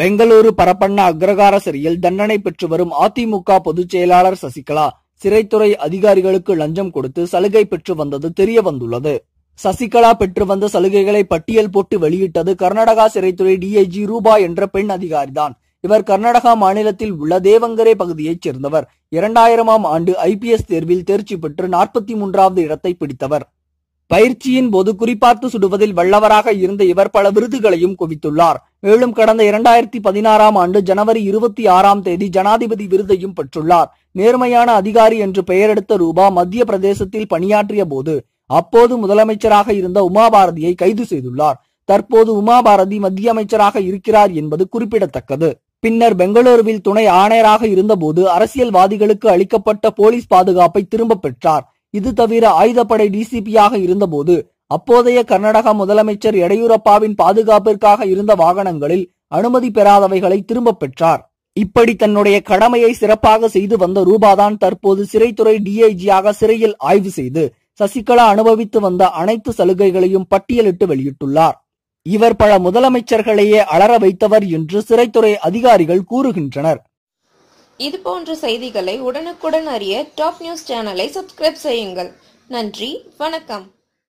பெங்களூரு பரப்பண்ண அக்ரகார சிறையில் தண்டனை பெற்று வரும் அதிமுக பொதுச் செயலாளர் சசிகலா சிறைத்துறை அதிகாரிகளுக்கு லஞ்சம் கொடுத்து சலுகை பெற்று வந்தது தெரிய வந்துள்ளது சசிகலா பெற்று வந்த சலுகைகளை பட்டியல் போட்டு வெளியிட்டது கர்நாடகா சிறைத்துறை டிஐஜி ரூபா என்ற பெண் அதிகாரிதான். இவர் கர்நாடகா மாநிலத்தில் உள்ள தேவங்கரே பகுதியைச் சேர்ந்தவர். இரண்டாயிரமாம் ஆண்டு ஐபிஎஸ் தேர்வில் தேர்ச்சி பெற்று நாற்பத்தி மூன்றாவது இடத்தை பிடித்தவர். பயிற்சியின் போது குறிபார்த்து சுடுவதில் வல்லவராக இருந்த இவர் பல விருதுகளையும் குவித்துள்ளார். மேலும் கடந்த இரண்டாயிரத்தி பதினாறாம் ஆண்டு ஜனவரி இருபத்தி ஆறாம் தேதி ஜனாதிபதி விருதையும் பெற்றுள்ளார். நேர்மையான அதிகாரி என்று பெயரெடுத்த ரூபா மத்திய பிரதேசத்தில் பணியாற்றிய போது அப்போது முதலமைச்சராக இருந்த உமாபாரதியை கைது செய்துள்ளார். தற்போது உமாபாரதி மத்திய அமைச்சராக இருக்கிறார் என்பது குறிப்பிடத்தக்கது. பின்னர் பெங்களூருவில் துணை ஆணையராக இருந்தபோது அரசியல்வாதிகளுக்கு அளிக்கப்பட்ட போலீஸ் பாதுகாப்பை திரும்பப் பெற்றார். இது தவிர ஆயுதப்படை டிசிபியாக இருந்தபோது அப்போதைய கர்நாடக முதலமைச்சர் எடையூரப்பாவின் பாதுகாப்பிற்காக இருந்த வாகனங்களில் அனுமதி பெறாதவைகளை திரும்பப் பெற்றார். இப்படி தன்னுடைய கடமையை சிறப்பாக செய்து வந்த ரூபாதான் தற்போது சிறைத்துறை டிஐஜியாக சிறையில் ஆய்வு செய்து சசிகலா அனுபவித்து வந்த அனைத்து சலுகைகளையும் பட்டியலிட்டு வெளியிட்டுள்ளார். இவர் பல முதலமைச்சர்களையே அலற வைத்தவர் என்று சிறைத்துறை அதிகாரிகள் கூறுகின்றனர். இது போன்ற செய்திகளை உடனுக்குடன் அறிய டாப் நியூஸ் சேனலை சப்ஸ்கிரைப் செய்யுங்கள். நன்றி வணக்கம்.